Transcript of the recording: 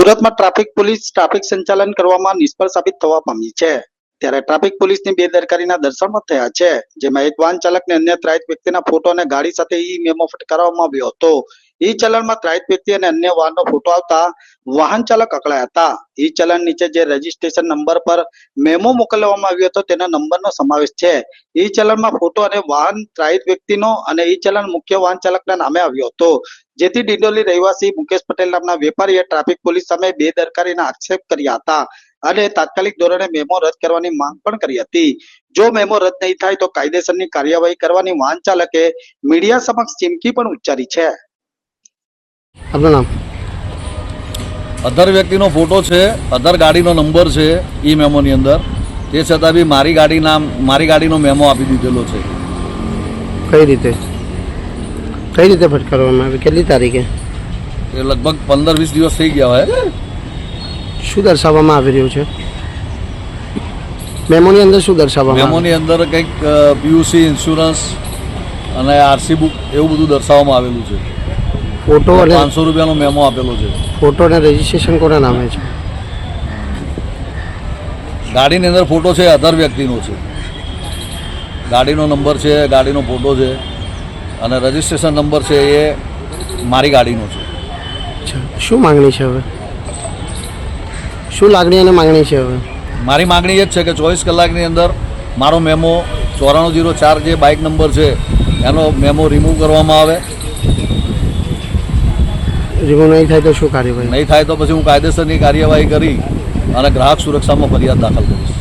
સુરતમાં traffic police traffic સંચાલન કરવામાં નિષ્ફળ સાબિત થવા પામી છે. ત્યારે ટ્રાફિક પોલીસની બેદરકારીના દર્શનમાં થયા છે, જેમાં એક વાહન ચાલકને અન્ય ત્રાહિત વ્યક્તિના ફોટો અને ગાડી સાથે ઈ મેમો ફટકારવામાં આવ્યો હતો. ઈ ચલણમાં ત્રાહિત વ્યક્તિ અને અન્ય વાહનનો ફોટો આવતા વાહન ચાલક અકળાયા હતા. ઈ ચલણ નીચે જે રજીસ્ટ્રેશન નંબર પર મેમો મોકલવામાં આવ્યો હતો, તેના નંબરનો સમાવેશ છે. ઈ ચલણમાં ફોટો અને વાહન ત્રાહિત વ્યક્તિનો અને ઈ ચલણ મુખ્ય વાહન ચાલકના નામે આવ્યો હતો. જેથી ડિંડોલી રહેવાસી મુકેશ પટેલ નામના વેપારીએ ટ્રાફિક પોલીસ સામે બેદરકારીના આક્ષેપ કર્યા હતા. અને તાત્કાલિક ધોરણે મેમો રદ કરવાની માંગ પણ કરી હતી. જો મેમો રદ નહીં થાય તો કાયદેસરની કાર્યવાહી કરવાની વાહન ચાલકે મીડિયા સમક્ષ ચીમકી પણ ઉચ્ચારી છે. આપનું નામ? અધર વ્યક્તિનો ફોટો છે અધર ગાડીનો નંબર છે ઈ મેમોની અંદર. તે છતાં બી મારી ગાડી નામ મારી ગાડીનો મેમો આપી દીધેલો છે. કઈ રીતે? કઈ રીતે ફટકારવામાં આવી? કેટલી તારીખે? એ લગભગ પંદર વીસ દિવસ થઈ ગયા હોય. શું દર્શાવવામાં આવી રહ્યું છે? મેમોની અંદર શું દર્શાવવામાં મેમોની અંદર કંઈક પીયુસી ઇન્સ્યોરન્સ અને આરસી બુક એવું બધું દર્શાવવામાં આવેલું છે. ફોટો અને પાંચસો રૂપિયાનો મેમો આપેલો છે. ફોટો અને રજીસ્ટ્રેશન કોના નામે છે? ગાડીની અંદર ફોટો છે અધર વ્યક્તિનો છે. ગાડીનો નંબર છે ગાડીનો ફોટો છે અને રજિસ્ટ્રેશન નંબર છે એ મારી ગાડીનો છે. શું માંગણી છે હવે? શું લાગણી અને માંગણી છે હવે? મારી માગણી એ જ છે કે ચોવીસ કલાકની અંદર મારો મેમો ચોરાણું જીરો ચાર જે બાઇક નંબર છે એનો મેમો રિમૂવ કરવામાં આવે. રિમૂવ નહીં થાય તો શું કાર્યવાહી? નહીં થાય તો પછી હું કાયદેસરની કાર્યવાહી કરી અને ગ્રાહક સુરક્ષામાં ફરિયાદ દાખલ કરીશ.